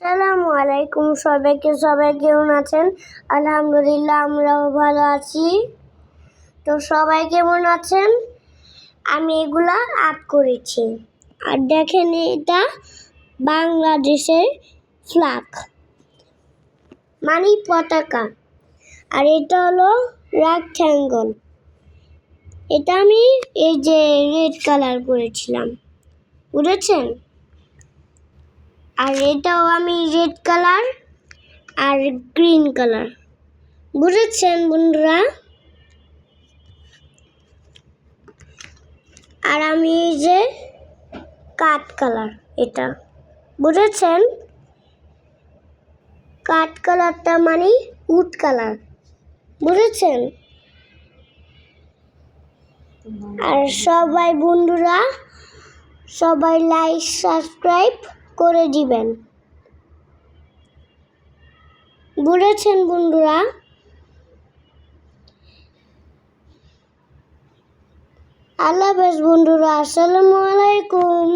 আসসালামু আলাইকুম সবাইকে, সবাই কেমন আছেন? আলহামদুলিল্লাহ, আমরাও ভালো আছি। তো সবাই কেমন আছেন? আমি এগুলা আর্ট করেছি। আর দেখেন এটা বাংলাদেশের ফ্ল্যাগ মানে পতাকা। আর এটা হলো রেক্ট্যাঙ্গল এটা আমি এই যে রেড কালার করেছিলাম। বুঝেছেন? আর এটাও আমি রেড কালার আর গ্রিন কালার বুঝেছেন বন্ধুরা? আর আমি এই যে কাঠ কালার এটা। বুঝেছেন? কাঠ কালারটা মানে উড কালার বুঝেছেন? আর সবাই বন্ধুরা, সবাই লাইক সাবস্ক্রাইব করে দিবেন। বুঝেছেন বন্ধুরা। আল্লাহ হাফেজ বন্ধুরা আসসালামু আলাইকুম।